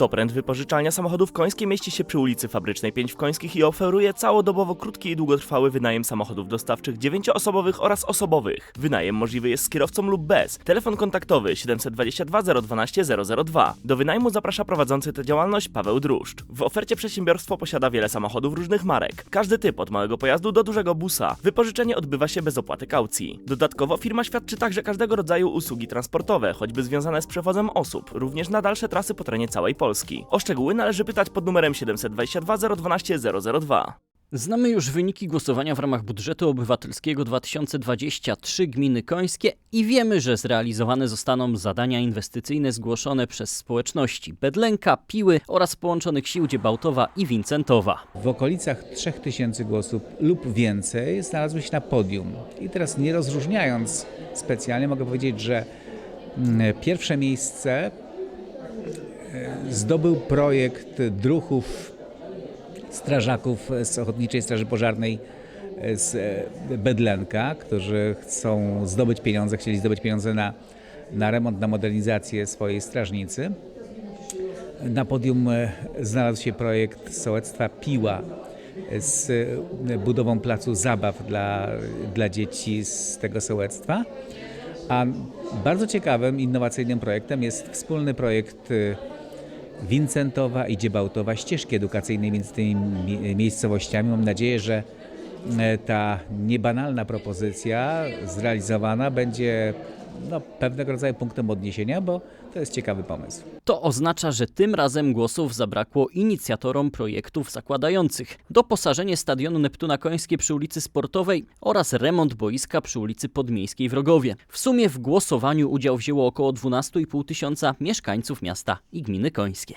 Toprent Wypożyczalnia Samochodów Końskie mieści się przy ulicy Fabrycznej 5 w Końskich i oferuje całodobowo krótki i długotrwały wynajem samochodów dostawczych 9-osobowych oraz osobowych. Wynajem możliwy jest z kierowcą lub bez. Telefon kontaktowy 722 012 002. Do wynajmu zaprasza prowadzący tę działalność Paweł Druszcz. W ofercie przedsiębiorstwo posiada wiele samochodów różnych marek. Każdy typ od małego pojazdu do dużego busa. Wypożyczenie odbywa się bez opłaty kaucji. Dodatkowo firma świadczy także każdego rodzaju usługi transportowe, choćby związane z przewozem osób, również na dalsze trasy po terenie całej Polski. O szczegóły należy pytać pod numerem 722 012 002. Znamy już wyniki głosowania w ramach budżetu obywatelskiego 2023 gminy końskie i wiemy, że zrealizowane zostaną zadania inwestycyjne zgłoszone przez społeczności Bedlenka, Piły oraz połączonych sił Dziebałtowa i Wincentowa. W okolicach 3000 głosów lub więcej znalazły się na podium. I teraz nie rozróżniając specjalnie, mogę powiedzieć, że mm, pierwsze miejsce zdobył projekt druhów strażaków z Ochotniczej Straży Pożarnej e, z e, Bedlenka, którzy chcą zdobyć pieniądze, chcieli zdobyć pieniądze na, na remont, na modernizację swojej strażnicy. Na podium e, znalazł się projekt sołectwa Piła z e, budową placu zabaw dla, dla dzieci z tego sołectwa. A bardzo ciekawym, innowacyjnym projektem jest wspólny projekt e, Wincentowa i Dziebałtowa, ścieżki edukacyjnej między tymi mi- miejscowościami. Mam nadzieję, że e, ta niebanalna propozycja zrealizowana będzie no, pewnego rodzaju punktem odniesienia, bo to jest ciekawy pomysł. To oznacza, że tym razem głosów zabrakło inicjatorom projektów zakładających doposażenie stadionu Neptuna Końskie przy ulicy Sportowej oraz remont boiska przy ulicy Podmiejskiej w Rogowie. W sumie w głosowaniu udział wzięło około 12,5 tysiąca mieszkańców miasta i gminy końskie.